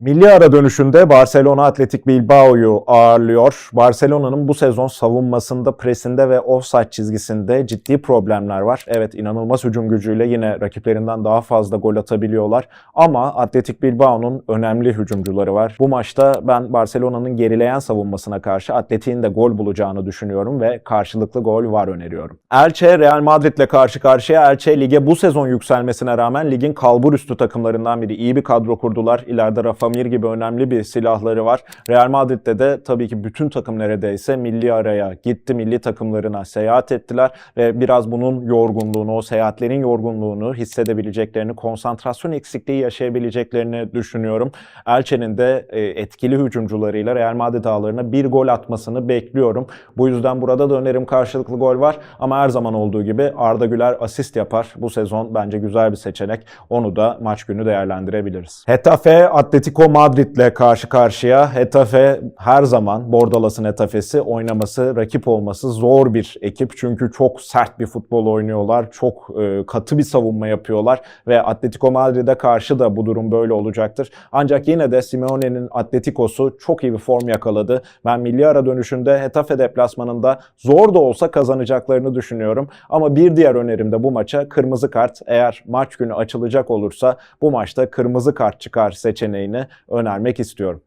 Milli ara dönüşünde Barcelona Atletik Bilbao'yu ağırlıyor. Barcelona'nın bu sezon savunmasında, presinde ve offside çizgisinde ciddi problemler var. Evet inanılmaz hücum gücüyle yine rakiplerinden daha fazla gol atabiliyorlar. Ama Atletik Bilbao'nun önemli hücumcuları var. Bu maçta ben Barcelona'nın gerileyen savunmasına karşı Atletik'in de gol bulacağını düşünüyorum ve karşılıklı gol var öneriyorum. Elche Real Madrid'le karşı karşıya. Elche lige bu sezon yükselmesine rağmen ligin kalburüstü takımlarından biri. İyi bir kadro kurdular. İleride Rafa Mir gibi önemli bir silahları var. Real Madrid'de de tabii ki bütün takım neredeyse milli araya gitti. Milli takımlarına seyahat ettiler ve biraz bunun yorgunluğunu, o seyahatlerin yorgunluğunu hissedebileceklerini, konsantrasyon eksikliği yaşayabileceklerini düşünüyorum. Elche'nin de e, etkili hücumcularıyla Real Madrid ağlarına bir gol atmasını bekliyorum. Bu yüzden burada da önerim karşılıklı gol var ama her zaman olduğu gibi Arda Güler asist yapar. Bu sezon bence güzel bir seçenek. Onu da maç günü değerlendirebiliriz. Hetafe Atletico Madrid'le karşı karşıya. Hetafe her zaman Bordalas'ın Hetafe'si oynaması, rakip olması zor bir ekip. Çünkü çok sert bir futbol oynuyorlar. Çok e, katı bir savunma yapıyorlar ve Atletico Madrid'e karşı da bu durum böyle olacaktır. Ancak yine de Simeone'nin Atletico'su çok iyi bir form yakaladı. Ben milli ara dönüşünde Hetafe deplasmanında zor da olsa kazanacaklarını düşünüyorum. Ama bir diğer önerim de bu maça kırmızı kart. Eğer maç günü açılacak olursa bu maçta kırmızı kart çıkar seçeneğini önermek istiyorum.